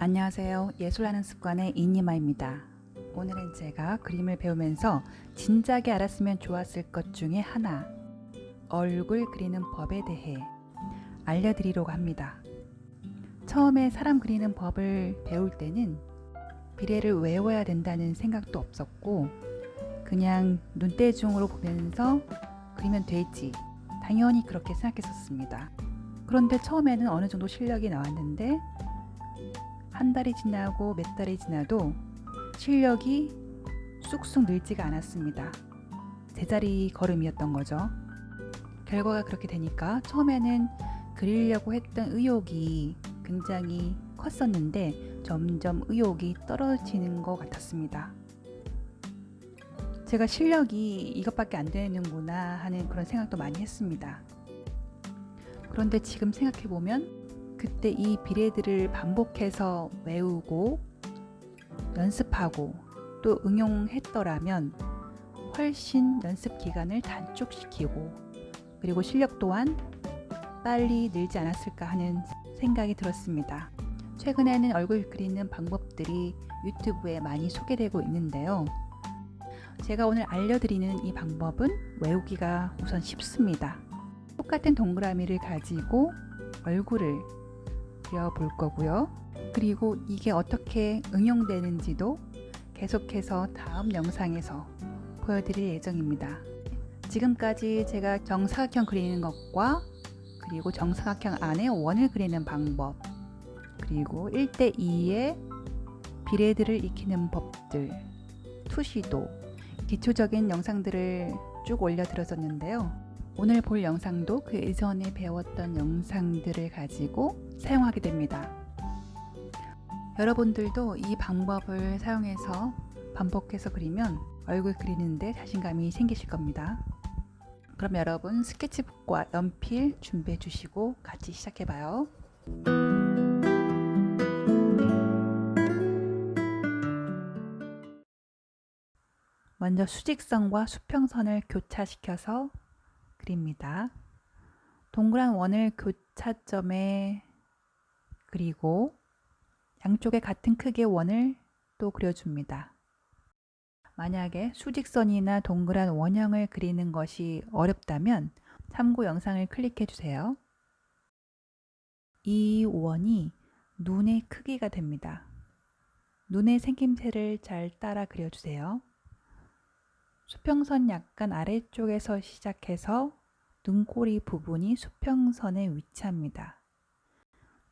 안녕하세요. 예술하는 습관의 이니마입니다. 오늘은 제가 그림을 배우면서 진작에 알았으면 좋았을 것 중에 하나, 얼굴 그리는 법에 대해 알려드리려고 합니다. 처음에 사람 그리는 법을 배울 때는 비례를 외워야 된다는 생각도 없었고, 그냥 눈대중으로 보면서 그리면 되지. 당연히 그렇게 생각했었습니다. 그런데 처음에는 어느 정도 실력이 나왔는데, 한 달이 지나고 몇 달이 지나도 실력이 쑥쑥 늘지가 않았습니다. 제자리 걸음이었던 거죠. 결과가 그렇게 되니까 처음에는 그리려고 했던 의욕이 굉장히 컸었는데 점점 의욕이 떨어지는 것 같았습니다. 제가 실력이 이것밖에 안 되는구나 하는 그런 생각도 많이 했습니다. 그런데 지금 생각해보면 그때 이 비례들을 반복해서 외우고 연습하고 또 응용했더라면 훨씬 연습 기간을 단축시키고 그리고 실력 또한 빨리 늘지 않았을까 하는 생각이 들었습니다. 최근에는 얼굴 그리는 방법들이 유튜브에 많이 소개되고 있는데요. 제가 오늘 알려드리는 이 방법은 외우기가 우선 쉽습니다. 똑같은 동그라미를 가지고 얼굴을 그려볼 거고요. 그리고 이게 어떻게 응용되는지도 계속해서 다음 영상에서 보여드릴 예정입니다. 지금까지 제가 정사각형 그리는 것과 그리고 정사각형 안에 원을 그리는 방법 그리고 1대2의 비례들을 익히는 법들 투시도 기초적인 영상들을 쭉 올려드렸었는데요. 오늘 볼 영상도 그 이전에 배웠던 영상들을 가지고 사용하게 됩니다. 여러분들도 이 방법을 사용해서 반복해서 그리면 얼굴 그리는데 자신감이 생기실 겁니다. 그럼 여러분 스케치북과 연필 준비해 주시고 같이 시작해 봐요. 먼저 수직선과 수평선을 교차시켜서 그립니다. 동그란 원을 교차점에 그리고 양쪽에 같은 크기의 원을 또 그려줍니다. 만약에 수직선이나 동그란 원형을 그리는 것이 어렵다면 참고 영상을 클릭해 주세요. 이 원이 눈의 크기가 됩니다. 눈의 생김새를 잘 따라 그려주세요. 수평선 약간 아래쪽에서 시작해서 눈꼬리 부분이 수평선에 위치합니다.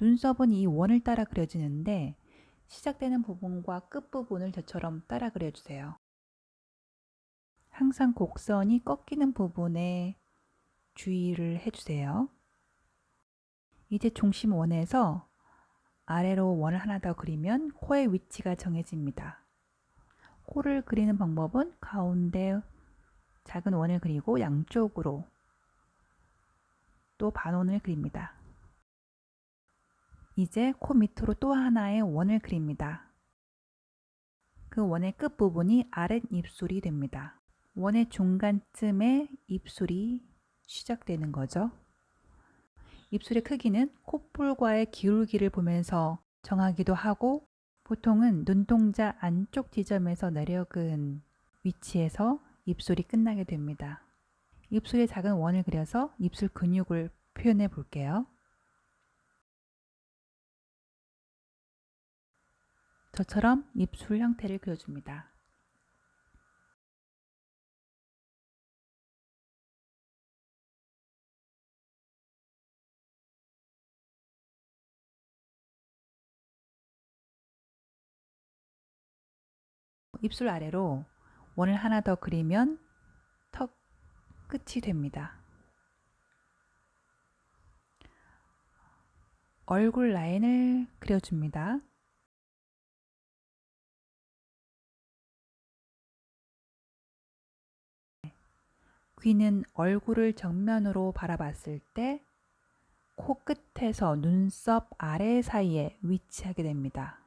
눈썹은 이 원을 따라 그려지는데 시작되는 부분과 끝부분을 저처럼 따라 그려주세요. 항상 곡선이 꺾이는 부분에 주의를 해주세요. 이제 중심 원에서 아래로 원을 하나 더 그리면 코의 위치가 정해집니다. 코를 그리는 방법은 가운데 작은 원을 그리고 양쪽으로 또 반원을 그립니다. 이제 코 밑으로 또 하나의 원을 그립니다. 그 원의 끝부분이 아랫 입술이 됩니다. 원의 중간쯤에 입술이 시작되는 거죠. 입술의 크기는 콧볼과의 기울기를 보면서 정하기도 하고 보통은 눈동자 안쪽 지점에서 내려근 위치에서 입술이 끝나게 됩니다. 입술에 작은 원을 그려서 입술 근육을 표현해 볼게요. 저처럼 입술 형태를 그려줍니다. 입술 아래로 원을 하나 더 그리면 턱 끝이 됩니다. 얼굴 라인을 그려줍니다. 귀는 얼굴을 정면으로 바라봤을 때 코끝에서 눈썹 아래 사이에 위치하게 됩니다.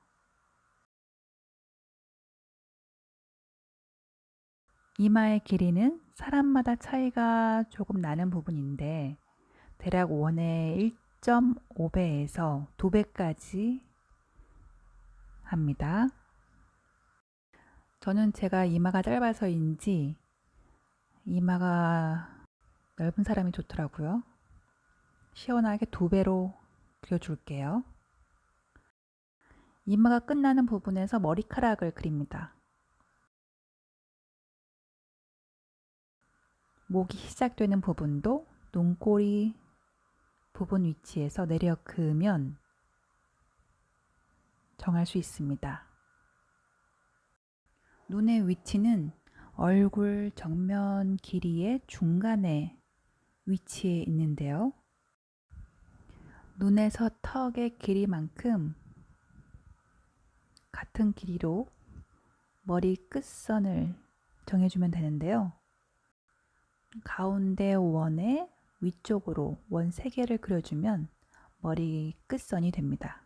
이마의 길이는 사람마다 차이가 조금 나는 부분인데 대략 원의 1.5배에서 2배까지 합니다. 저는 제가 이마가 짧아서인지 이마가 넓은 사람이 좋더라고요. 시원하게 두 배로 그려줄게요. 이마가 끝나는 부분에서 머리카락을 그립니다. 목이 시작되는 부분도 눈꼬리 부분 위치에서 내려 그으면 정할 수 있습니다. 눈의 위치는 얼굴 정면 길이의 중간에 위치해 있는데요. 눈에서 턱의 길이만큼 같은 길이로 머리 끝선을 정해주면 되는데요. 가운데 원의 위쪽으로 원 3개를 그려주면 머리 끝선이 됩니다.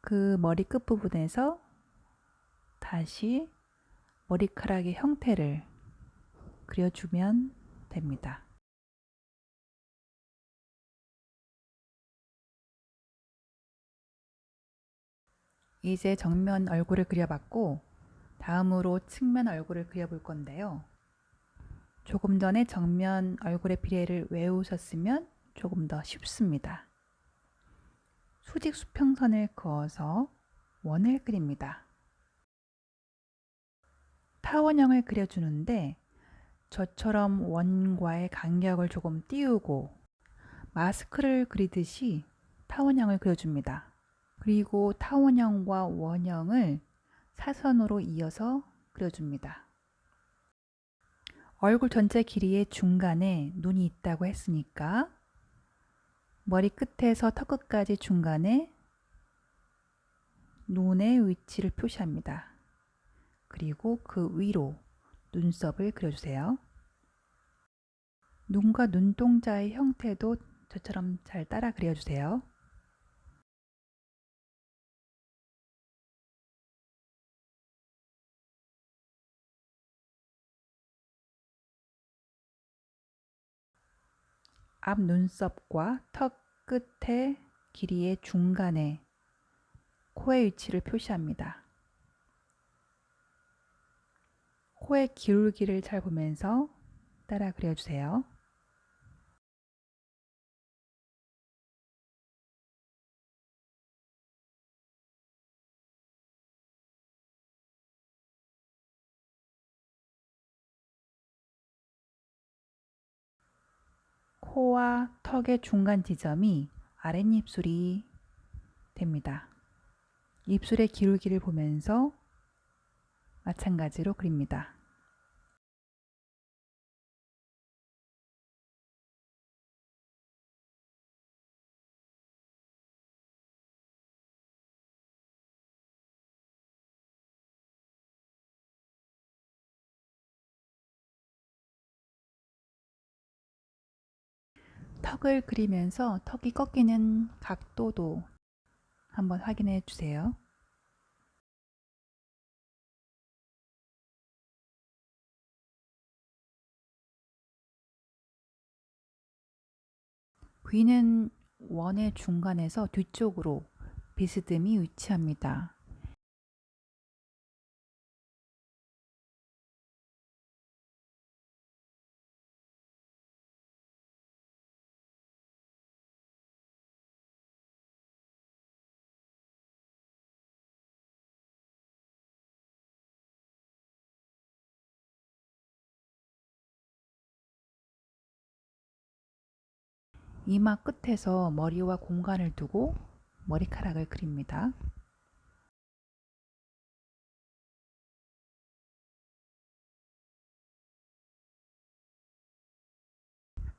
그 머리 끝부분에서 다시 머리카락의 형태를 그려주면 됩니다. 이제 정면 얼굴을 그려봤고 다음으로 측면 얼굴을 그려볼 건데요. 조금 전에 정면 얼굴의 비례를 외우셨으면 조금 더 쉽습니다. 수직 수평선을 그어서 원을 그립니다. 타원형을 그려주는데 저처럼 원과의 간격을 조금 띄우고 마스크를 그리듯이 타원형을 그려줍니다. 그리고 타원형과 원형을 사선으로 이어서 그려줍니다. 얼굴 전체 길이의 중간에 눈이 있다고 했으니까 머리 끝에서 턱 끝까지 중간에 눈의 위치를 표시합니다. 그리고 그 위로 눈썹을 그려주세요. 눈과 눈동자의 형태도 저처럼 잘 따라 그려주세요. 앞 눈썹과 턱 끝의 길이의 중간에 코의 위치를 표시합니다. 코의 기울기를 잘 보면서 따라 그려주세요. 코와 턱의 중간 지점이 아랫입술이 됩니다. 입술의 기울기를 보면서 마찬가지로 그립니다. 턱을 그리면서 턱이 꺾이는 각도도 한번 확인해 주세요. 귀는 원의 중간에서 뒤쪽으로 비스듬히 위치합니다. 이마 끝에서 머리와 공간을 두고 머리카락을 그립니다.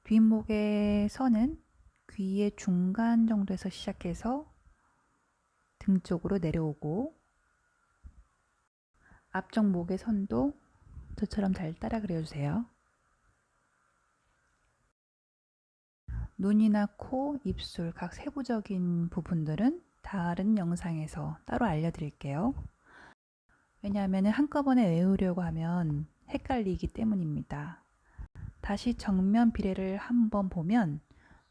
뒷목의 선은 귀의 중간 정도에서 시작해서 등 쪽으로 내려오고 앞쪽 목의 선도 저처럼 잘 따라 그려주세요. 눈이나 코, 입술 각 세부적인 부분들은 다른 영상에서 따로 알려드릴게요. 왜냐하면 한꺼번에 외우려고 하면 헷갈리기 때문입니다. 다시 정면 비례를 한번 보면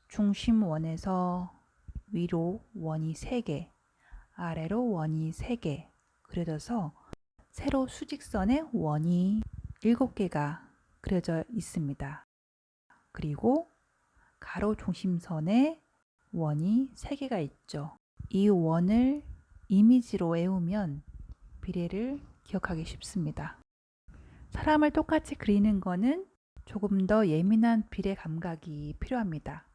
중심 원에서 위로 원이 3개, 아래로 원이 3개 그려져서 세로 수직선에 원이 7개가 그려져 있습니다. 그리고 가로 중심선에 원이 3개가 있죠. 이 원을 이미지로 외우면 비례를 기억하기 쉽습니다. 사람을 똑같이 그리는 거는 조금 더 예민한 비례 감각이 필요합니다.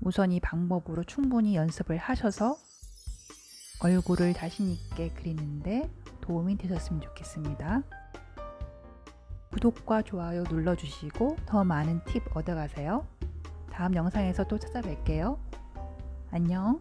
우선 이 방법으로 충분히 연습을 하셔서 얼굴을 자신 있게 그리는데 도움이 되셨으면 좋겠습니다. 구독과 좋아요 눌러주시고 더 많은 팁 얻어가세요. 다음 영상에서 또 찾아뵐게요. 안녕.